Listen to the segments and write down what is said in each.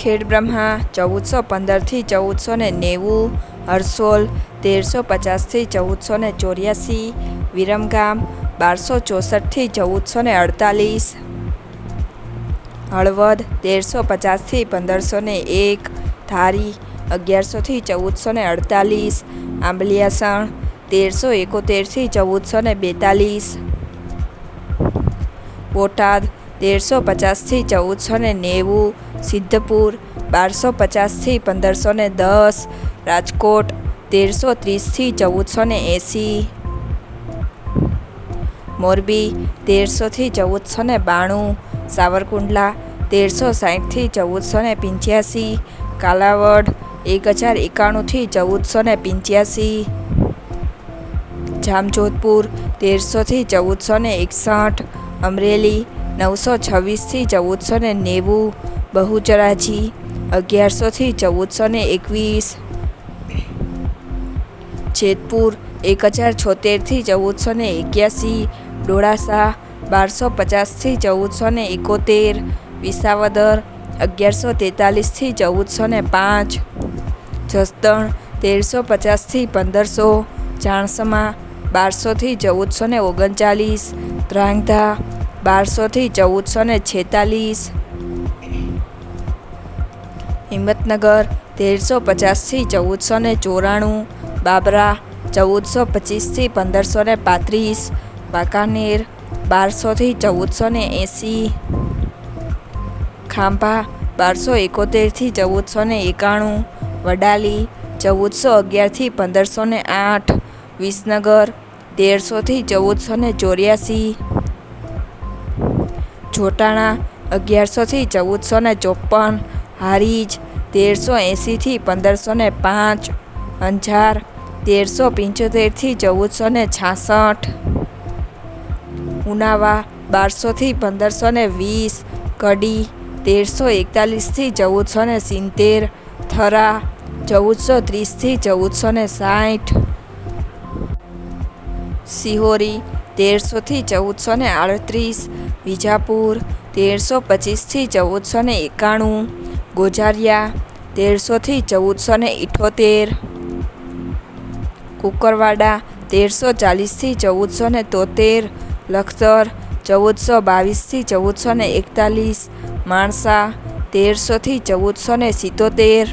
ખેડ બ્રહ્મા ચૌદસો પંદરથી ચૌદસો ને નેવું, હરસોલ તેરસો પચાસથી ચૌદસો ને ચોર્યાસી, વિરમગામ બારસો ચોસઠથી ચૌદસો ને અડતાલીસ, હળવદ તેરસો પચાસથી પંદરસો ને એક, ધારી અગિયારસોથી ચૌદસો ને અડતાલીસ, આંબલિયાસણ તેરસો એકોતેરથી ચૌદસો ને બેતાલીસ, બોટાદ તેરસો પચાસથી ચૌદસો ને નેવું, સિદ્ધપુર બારસો પચાસથી પંદરસો ને દસ, રાજકોટ તેરસો ત્રીસથી ચૌદસો ને એંસી, મોરબી તેરસોથી ચૌદસો ને બાણું, સાવરકુંડલા તેરસો સાઠથી ચૌદસો ને પંચ્યાસી, કાલાવડ એક હજાર એકાણુંથી ચૌદસો ને પંચ્યાસી, જામજોધપુર તેરસોથી ચૌદસો ને એકસઠ, અમરેલી નવસો છવ્વીસથી ચૌદસો ને નેવું, બહુચરાજી અગિયારસોથી ચૌદસો ને એકવીસ, જેતપુર એક હજાર છોતેરથી ચૌદસો ને એક્યાસી, ડોળાસા બારસો પચાસથી ચૌદસો ને એકોતેર, વિસાવદર અગિયારસો તેતાલીસથી ચૌદસો ને પાંચ, જસદણ તેરસો પચાસથી પંદરસો ચાણસમા બારસોથી ચૌદસો ને ઓગણચાલીસ ધ્રાંગધા બારસોથી ચૌદસો ને છેતાલીસ. હિંમતનગર, તેરસો પચાસથી ચૌદસો ને ચોરાણું. બાબરા, ચૌદસો પચીસથી પંદરસો ને પાંત્રીસ. વાંકાનેર, બારસોથી ચૌદસો ને એંસી. ખાંભા, બારસો એકોતેરથી ચૌદસો ને એકાણું. વડાલી, ચૌદસો અગિયારથી પંદરસો ને આઠ. વિસનગર, તેરસોથી ચૌદસો ને ચોર્યાસી. જોટાણા અગિયારસોથી ચૌદસો ને ચોપન હારીજ, તેરસો એંસીથી પંદરસો ને પાંચ, અંજાર, તેરસો પંચોતેરથી ચૌદસો ને છાસઠ, ઉનાવા બારસોથી પંદરસો ને વીસ, કડી, તેરસો એકતાલીસથી ચૌદસો ને સિત્તેર, થરા, ચૌદસો ત્રીસથી ચૌદસો ને સાઠ, સિહોરી તેરસોથી ચૌદસો ને આડત્રીસ, વિજાપુર તેરસો પચીસથી ચૌદસો ને એકાણું, ગોજારિયા તેરસોથી ચૌદસો ને ઇઠોતેર, કુકરવાડા તેરસો ચાલીસથી ચૌદસો ને તોતેર, લખતર ચૌદસો બાવીસથી ચૌદસો ને એકતાલીસ, માણસા તેરસોથી ચૌદસો ને સિત્તોતેર,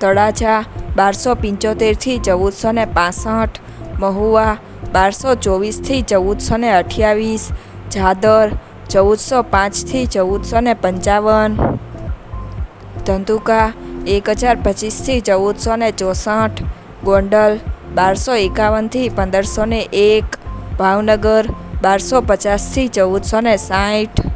તળાજા બારસો પંચોતેરથી ચૌદસો ને પાસઠ, મહુવા બારસો ચોવીસથી ચૌદસો ને અઠ્યાવીસ, જાદર ચૌદસો પાંચથી ચૌદસો ને પંચાવન, ધંધુકા એક હજાર પચીસથી ચૌદસો ને ચોસઠ, ગોંડલ બારસો એકાવનથી પંદરસો ને એક, ભાવનગર બારસો પચાસથી ચૌદસો ને સાઠ.